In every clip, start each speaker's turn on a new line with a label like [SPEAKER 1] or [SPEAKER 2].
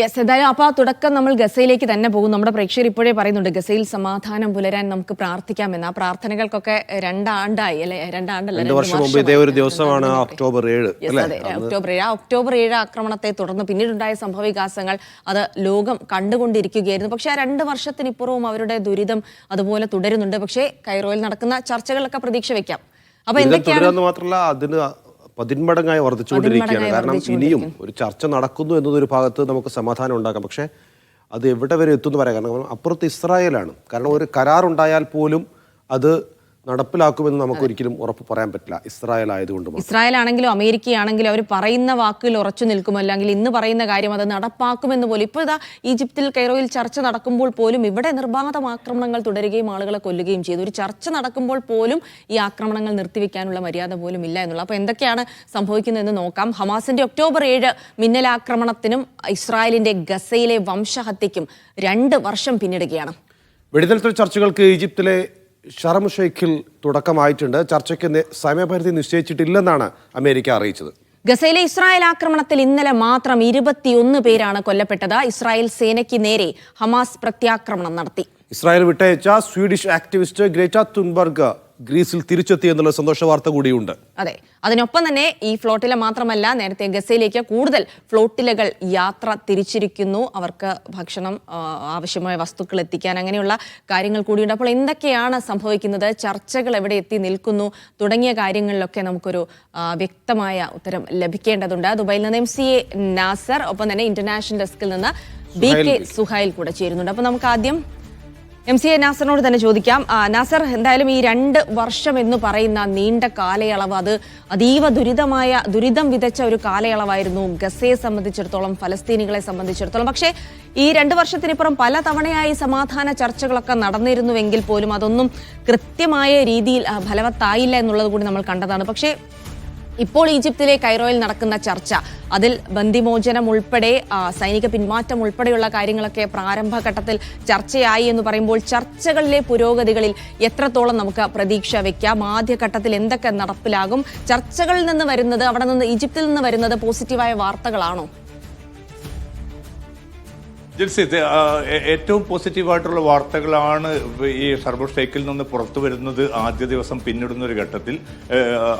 [SPEAKER 1] Yes എന്തായാലും അപ്പോൾ ആ തുടക്കം നമ്മൾ ഗസയിലേക്ക് തന്നെ പോകും നമ്മുടെ പ്രേക്ഷകർ ഇപ്പോഴേ പറയുന്നുണ്ട് ഗസയിൽ സമാധാനം പുലരാൻ നമുക്ക് പ്രാർത്ഥിക്കാമെന്ന്. ആ പ്രാർത്ഥനകൾക്കൊക്കെ രണ്ടാണ്ടായി അല്ലെ? രണ്ടാണ്ടല്ല
[SPEAKER 2] രണ്ട്
[SPEAKER 1] രണ്ട്
[SPEAKER 2] വർഷം മുമ്പ് ഇതേ ഒരു ദിവസമാണ് ഒക്ടോബർ ഏഴ്
[SPEAKER 1] ഒക്ടോബർ ഏഴ്. ആ ഒക്ടോബർ ഏഴ് ആക്രമണത്തെ തുടർന്ന് പിന്നീടുണ്ടായ സംഭവവികാസങ്ങൾ അത് ലോകം കണ്ടുകൊണ്ടിരിക്കുകയായിരുന്നു. പക്ഷേ ആ രണ്ട് വർഷത്തിനിപ്പുറവും അവരുടെ ദുരിതം അതുപോലെ തുടരുന്നുണ്ട്. പക്ഷേ കൈറോയിൽ നടക്കുന്ന ചർച്ചകളൊക്കെ പ്രതീക്ഷ വെക്കാം. അപ്പൊ എന്തൊക്കെയാണ്
[SPEAKER 2] മാത്രമല്ല അതിന് പതിന്മടങ്ങായി വർദ്ധിച്ചുകൊണ്ടിരിക്കുകയാണ്. കാരണം ഇനിയും ഒരു ചർച്ച നടക്കുന്നു എന്നതൊരു ഭാഗത്ത് നമുക്ക് സമാധാനം ഉണ്ടാക്കാം. പക്ഷേ അത് എവിടെ വരെ എത്തുമെന്ന് പറയാം. കാരണം അപ്പുറത്ത് ഇസ്രായേലാണ്. കാരണം ഒരു കരാറുണ്ടായാൽ പോലും അത് നടപ്പിലാക്കുമെന്ന് നമുക്ക് ഒരിക്കലും ഉറപ്പ് പറയാൻ പറ്റില്ല. ഇസ്രായേൽ ആയതുകൊണ്ട്
[SPEAKER 1] ഇസ്രായേൽ ആണെങ്കിലും അമേരിക്കയാണെങ്കിലും അവർ പറയുന്ന വാക്കിൽ ഉറച്ചു നിൽക്കും. അല്ലെങ്കിൽ ഇന്ന് പറയുന്ന കാര്യം അത് നടപ്പാക്കുമെന്ന് പോലും. ഇപ്പോൾ ഇതാ ഈജിപ്തിൽ കൈറോയിൽ ചർച്ച നടക്കുമ്പോൾ പോലും ഇവിടെ നിർബാധ ആക്രമണങ്ങൾ തുടരുകയും ആളുകളെ കൊല്ലുകയും ചെയ്തു. ഒരു ചർച്ച നടക്കുമ്പോൾ പോലും ഈ ആക്രമണങ്ങൾ നിർത്തിവെക്കാനുള്ള മര്യാദ പോലും ഇല്ല എന്നുള്ളത്. അപ്പോൾ എന്തൊക്കെയാണ് സംഭവിക്കുന്നതെന്ന് നോക്കാം. ഹമാസിന്റെ ഒക്ടോബർ ഏഴ് മിന്നലാക്രമണത്തിനും ഇസ്രായേലിന്റെ ഗസയിലെ വംശഹത്യക്കും രണ്ട് വർഷം പിന്നിടുകയാണ്.
[SPEAKER 2] വെടിനിർത്തൽ ചർച്ചകൾക്ക് ഈജിപ്തിലെ ഷറം ഷെയ്ഖിൽ തുടക്കമായിട്ടുണ്ട്. ചർച്ചയ്ക്ക് സമയപരിധി നിശ്ചയിച്ചിട്ടില്ലെന്നാണ് അമേരിക്ക അറിയിച്ചത്.
[SPEAKER 1] ഗസയിലെ ഇസ്രായേൽ ആക്രമണത്തിൽ ഇന്നലെ മാത്രം ഇരുപത്തിയൊന്ന് പേരാണ് കൊല്ലപ്പെട്ടത്. ഇസ്രായേൽ സേനയ്ക്ക് നേരെ ഹമാസ് പ്രത്യാക്രമണം നടത്തി.
[SPEAKER 2] ഇസ്രായേൽ വിട്ടയച്ച സ്വീഡിഷ് ആക്ടിവിസ്റ്റ് ഗ്രേറ്റ തുൻബർഗ് ഗ്രീസിൽ തിരിച്ചെത്തി എന്നുള്ള സന്തോഷ വാർത്ത കൂടിയുണ്ട്.
[SPEAKER 1] അതെ അതിനൊപ്പം തന്നെ ഈ ഫ്ലോട്ടില മാത്രമല്ല നേരത്തെ ഗസയിലേക്ക് കൂടുതൽ ഫ്ലോട്ടിലകൾ യാത്ര തിരിച്ചിരിക്കുന്നു. അവർക്ക് ഭക്ഷണം ആവശ്യമായ വസ്തുക്കൾ എത്തിക്കാൻ അങ്ങനെയുള്ള കാര്യങ്ങൾ കൂടിയുണ്ട്. അപ്പോൾ എന്തൊക്കെയാണ് സംഭവിക്കുന്നത്? ചർച്ചകൾ എവിടെ എത്തി നിൽക്കുന്നു? തുടങ്ങിയ കാര്യങ്ങളിലൊക്കെ നമുക്കൊരു വ്യക്തമായ ഉത്തരം ലഭിക്കേണ്ടതുണ്ട്. ദുബൈയിൽ നിന്ന് എം സി എ നാസർ ഒപ്പം തന്നെ ഇന്റർനാഷണൽ ഡെസ്കിൽ നിന്ന് ബി കെ സുഹൈൽ കൂടെ ചേരുന്നുണ്ട്. അപ്പോൾ നമുക്ക് ആദ്യം എം സി എ നാസറിനോട് തന്നെ ചോദിക്കാം. നാസർ എന്തായാലും ഈ രണ്ട് വർഷം എന്ന് പറയുന്ന നീണ്ട കാലയളവ് അത് അതീവ ദുരിതമായ ദുരിതം വിതച്ച ഒരു കാലയളവായിരുന്നു ഗസയെ സംബന്ധിച്ചിടത്തോളം ഫലസ്തീനികളെ സംബന്ധിച്ചിടത്തോളം. പക്ഷേ ഈ രണ്ട് വർഷത്തിനിപ്പുറം പല തവണയായി സമാധാന ചർച്ചകളൊക്കെ നടന്നിരുന്നുവെങ്കിൽ പോലും അതൊന്നും കൃത്യമായ രീതിയിൽ ഫലവത്തായില്ല എന്നുള്ളത് കൂടി നമ്മൾ കണ്ടതാണ്. പക്ഷേ ഇപ്പോൾ ഈജിപ്തിലെ കൈറോയിൽ നടക്കുന്ന ചർച്ച അതിൽ ബന്ദിമോചനം ഉൾപ്പെടെ സൈനിക പിന്മാറ്റം ഉൾപ്പെടെയുള്ള കാര്യങ്ങളൊക്കെ പ്രാരംഭഘട്ടത്തിൽ ചർച്ചയായി എന്ന് പറയുമ്പോൾ ചർച്ചകളിലെ പുരോഗതികളിൽ എത്രത്തോളം നമുക്ക് പ്രതീക്ഷ വെക്കാം? ആദ്യഘട്ടത്തിൽ എന്തൊക്കെ നടപ്പിലാകും? ചർച്ചകളിൽ നിന്ന് വരുന്നത് അവിടെ നിന്ന് ഈജിപ്തിൽ നിന്ന് വരുന്നത് പോസിറ്റീവായ വാർത്തകളാണോ?
[SPEAKER 3] ജിൽസി ഇത്, ഏറ്റവും പോസിറ്റീവായിട്ടുള്ള വാർത്തകളാണ് ഈ സർബർ ഷെയ്ക്കിൽ നിന്ന് പുറത്തു വരുന്നത് ആദ്യ ദിവസം പിന്നിടുന്ന ഒരു ഘട്ടത്തിൽ.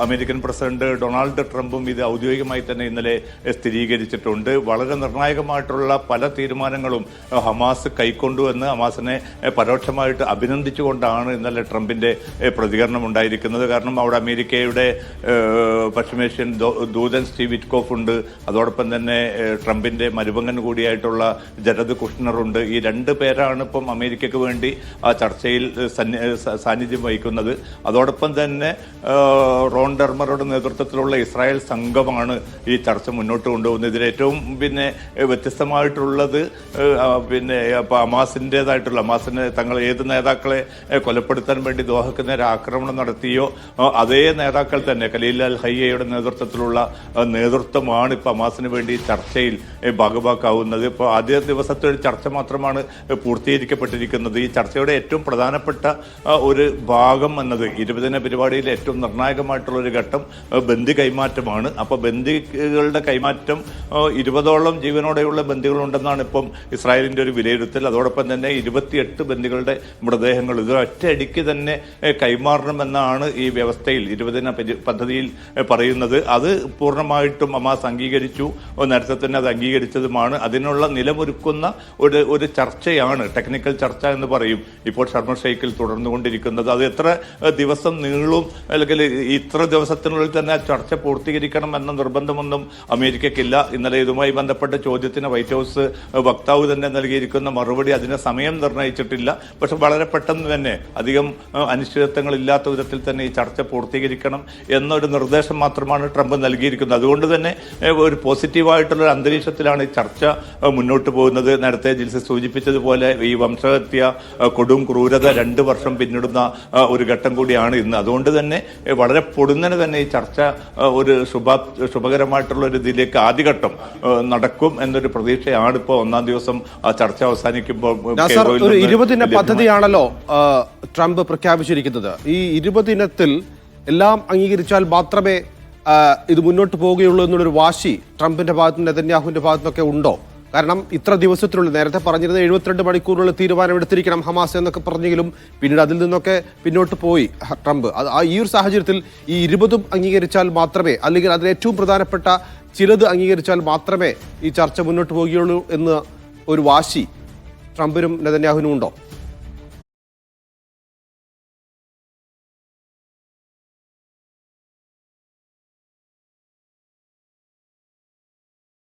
[SPEAKER 3] അമേരിക്കൻ പ്രസിഡന്റ് ഡൊണാൾഡ് ട്രംപും ഇത് ഔദ്യോഗികമായി തന്നെ ഇന്നലെ സ്ഥിരീകരിച്ചിട്ടുണ്ട്. വളരെ നിർണായകമായിട്ടുള്ള പല തീരുമാനങ്ങളും ഹമാസ് കൈക്കൊണ്ടുവെന്ന് ഹമാസിനെ പരോക്ഷമായിട്ട് അഭിനന്ദിച്ചുകൊണ്ടാണ് ഇന്നലെ ട്രംപിന്റെ പ്രതികരണം ഉണ്ടായിരിക്കുന്നത്. കാരണം അവിടെ അമേരിക്കയുടെ പശ്ചിമേഷ്യൻ ദൂതൻ സ്റ്റീവ് വിറ്റ്കോഫ് ഉണ്ട്. അതോടൊപ്പം തന്നെ ട്രംപിന്റെ മരുമകൻ കൂടിയായിട്ടുള്ള ജരദ് കുഷ്ണർ ഉണ്ട് ഈ രണ്ട് പേരാണ് ഇപ്പം അമേരിക്കക്ക് വേണ്ടി ആ ചർച്ചയിൽ സാന്നിധ്യം വഹിക്കുന്നത്. അതോടൊപ്പം തന്നെ റോൺ ഡെർമറുടെ നേതൃത്വത്തിലുള്ള ഇസ്രായേൽ സംഘമാണ് ഈ ചർച്ച മുന്നോട്ട് കൊണ്ടുപോകുന്നത്. ഇതിൽ ഏറ്റവും പിന്നെ വ്യത്യസ്തമായിട്ടുള്ളത് പിന്നെ അമാസിന്റെതായിട്ടുള്ള അമാസിനെ തങ്ങൾ ഏത് നേതാക്കളെ കൊലപ്പെടുത്താൻ വേണ്ടി ദോഹക്ക് നേരെ ആക്രമണം നടത്തിയോ അതേ നേതാക്കൾ തന്നെ ഖലീൽ അൽ ഹയ്യയുടെ നേതൃത്വത്തിലുള്ള നേതൃത്വമാണ് ഇപ്പോൾ അമാസിന് വേണ്ടി ചർച്ചയിൽ ഭാഗഭാക്കാവുന്നത് ഇപ്പോൾ ആദ്യ ദിവസത്തെ ഒരു ചർച്ച മാത്രമാണ് പൂർത്തീകരിക്കപ്പെട്ടിരിക്കുന്നത്. ഈ ചർച്ചയുടെ ഏറ്റവും പ്രധാനപ്പെട്ട ഒരു ഭാഗം എന്നത് ഇരുപതിന പരിപാടിയിലെ ഏറ്റവും നിർണായകമായിട്ടുള്ള ഒരു ഘട്ടം ബന്ധി കൈമാറ്റമാണ്. അപ്പോൾ ബന്ദികളുടെ കൈമാറ്റം ഇരുപതോളം ജീവനോടെയുള്ള ബന്ദികളുണ്ടെന്നാണ് ഇപ്പം ഇസ്രായേലിന്റെ ഒരു വിലയിരുത്തൽ. അതോടൊപ്പം തന്നെ ഇരുപത്തിയെട്ട് ബന്ദികളുടെ മൃതദേഹങ്ങൾ ഇത് ഒറ്റയടിക്ക് തന്നെ കൈമാറണമെന്നാണ് ഈ വ്യവസ്ഥയിൽ ഇരുപതിന പദ്ധതിയിൽ പറയുന്നത്. അത് പൂർണമായിട്ടും അമാസ് അംഗീകരിച്ചു. നേരത്തെ തന്നെ അത് അംഗീകരിച്ചതുമാണ്. അതിനുള്ള നിലമൊരുക്കുന്ന ഒരു ഒരു ചർച്ചയാണ് ടെക്നിക്കൽ ചർച്ച എന്ന് പറയും. ഇപ്പോൾ ഷർമ ഷെയ്ഖിൽ തുടർന്നുകൊണ്ടിരിക്കുന്നത്. അത് എത്ര ദിവസം നീളും അല്ലെങ്കിൽ ഇത്ര ദിവസത്തിനുള്ളിൽ തന്നെ ആ ചർച്ച പൂർത്തീകരിക്കണം എന്ന നിർബന്ധമൊന്നും അമേരിക്കയ്ക്കില്ല. ഇന്നലെ ഇതുമായി ബന്ധപ്പെട്ട ചോദ്യത്തിന് വൈറ്റ് ഹൗസ് വക്താവ് തന്നെ നൽകിയിരിക്കുന്ന മറുപടി അതിന് സമയം നിർണയിച്ചിട്ടില്ല പക്ഷെ വളരെ പെട്ടെന്ന് തന്നെ അധികം അനിശ്ചിതത്വങ്ങൾ ഇല്ലാത്ത വിധത്തിൽ തന്നെ ഈ ചർച്ച പൂർത്തീകരിക്കണം എന്നൊരു നിർദ്ദേശം മാത്രമാണ് ട്രംപ് നൽകിയിരിക്കുന്നത്. അതുകൊണ്ട് തന്നെ ഒരു പോസിറ്റീവായിട്ടുള്ള അന്തരീക്ഷത്തിലാണ് ഈ ചർച്ച മുന്നോട്ട് പോകുന്നത്. നേരത്തെ ജിൽസ സൂചിപ്പിച്ചതുപോലെ ഈ വംശഹത്യ കൊടും ക്രൂരത രണ്ട് വർഷം പിന്നിടുന്ന ഒരു ഘട്ടം കൂടിയാണ് ഇന്ന്. അതുകൊണ്ട് തന്നെ വളരെ പൊടുന്നനെ തന്നെ ഈ ചർച്ച ഒരു ശുഭ ശുഭകരമായിട്ടുള്ള ഒരു ഇതിലേക്ക് ആദ്യഘട്ടം നടക്കും എന്നൊരു പ്രതീക്ഷയാണ് ഇപ്പോൾ ഒന്നാം ദിവസം ചർച്ച അവസാനിക്കുമ്പോൾ
[SPEAKER 2] ഇരുപതിന പദ്ധതിയാണല്ലോ ട്രംപ് പ്രഖ്യാപിച്ചിരിക്കുന്നത്. ഈ ഇരുപതിനത്തിൽ എല്ലാം അംഗീകരിച്ചാൽ മാത്രമേ ഇത് മുന്നോട്ട് പോവുകയുള്ളൂ എന്നുള്ളൊരു വാശി ട്രംപിന്റെ ഭാഗത്തുനിന്ന് നെതന്യാഹുവിന്റെ ഭാഗത്തുനിന്നൊക്കെ ഉണ്ടോ? കാരണം ഇത്ര ദിവസത്തിനുള്ളിൽ നേരത്തെ പറഞ്ഞിരുന്ന എഴുപത്തിരണ്ട് മണിക്കൂറിനുള്ളിൽ തീരുമാനമെടുത്തിരിക്കണം ഹമാസ് എന്നൊക്കെ പറഞ്ഞെങ്കിലും പിന്നീട് അതിൽ നിന്നൊക്കെ പിന്നോട്ട് പോയി ട്രംപ്. അത് ആ ഈ ഒരു സാഹചര്യത്തിൽ ഈ ഇരുപതും അംഗീകരിച്ചാൽ മാത്രമേ അല്ലെങ്കിൽ അതിൽ ഏറ്റവും പ്രധാനപ്പെട്ട ചിലത് അംഗീകരിച്ചാൽ മാത്രമേ ഈ ചർച്ച മുന്നോട്ട് പോകുകയുള്ളൂ എന്ന് ഒരു വാശി ട്രംപിനും നെതന്യാഹുവിനും ഉണ്ടോ?